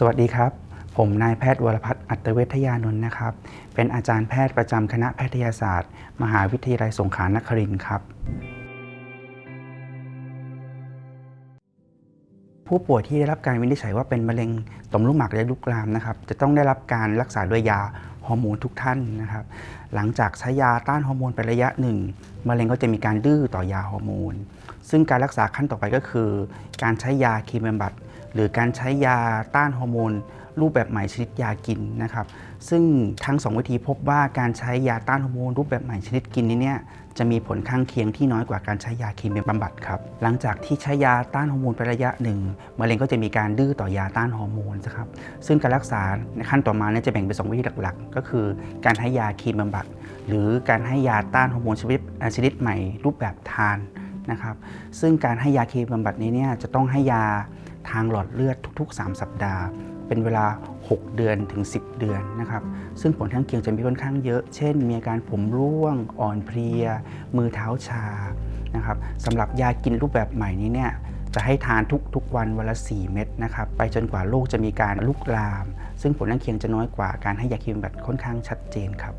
สวัสดีครับ ผมนายแพทย์วรพัฒน์อัตเวทยานนท์นะครับ เป็นอาจารย์แพทย์ประจำคณะแพทยศาสตร์ มหาวิทยาลัยสงขลานครินทร์ครับ ผู้ป่วยที่ได้รับการวินิจฉัยว่าเป็นมะเร็งต่อมลูกหมากและลูกกรามนะครับ จะต้องได้รับการรักษาด้วยยา ฮอร์โมนทุกท่านนะครับ หลังจากใช้ยาต้านฮอร์โมนไประยะหนึ่งมะเร็งก็จะมีการดื้อต่อยาฮอร์โมน ซึ่งการรักษาขั้นต่อไปก็คือ การใช้ยาคีโมบำบัด หรือการใช้ยาต้านฮอร์โมน รูปแบบใหม่ชนิดยากินนะครับ ซึ่งทั้งสองวิธีพบว่าการใช้ยาต้านฮอร์โมนรูปแบบใหม่ชนิดกินนี้เนี่ยจะมีผลข้างเคียงที่น้อยกว่าการใช้ยาเคมีบำบัดครับ หลังจากที่ใช้ยาต้านฮอร์โมนไประยะหนึ่งมะเร็งก็จะมีการดื้อต่อยาต้านฮอร์โมนนะครับ ซึ่งการรักษาในขั้นต่อมาเนี่ยจะแบ่งเป็นสองวิธีหลักๆ ก็คือ การให้ยาเคมีบำบัด หรือการให้ยาต้านฮอร์โมนชนิดชนิดใหม่ รูปแบบทานนะครับ ซึ่งการให้ยาเคมีบำบัดนี้เนี่ยจะต้องให้ยาทางหลอดเลือดทุก ๆ 3 สัปดาห์ เป็นเวลา 6 เดือนถึง 10 เดือนนะครับ ซึ่งผลข้างเคียงจะมีค่อนข้างเยอะ เช่น มีอาการผมร่วง อ่อนเพลีย มือเท้าชา นะครับสำหรับยากินรูปแบบใหม่นี้เนี่ย จะให้ทานทุกทุกวันวันละ 4 เม็ดนะครับ ไปจนกว่าโรคจะมีการลุกลาม ซึ่งผลข้างเคียงจะน้อยกว่าการให้ยาเคมีบำบัดค่อนข้างชัดเจนครับ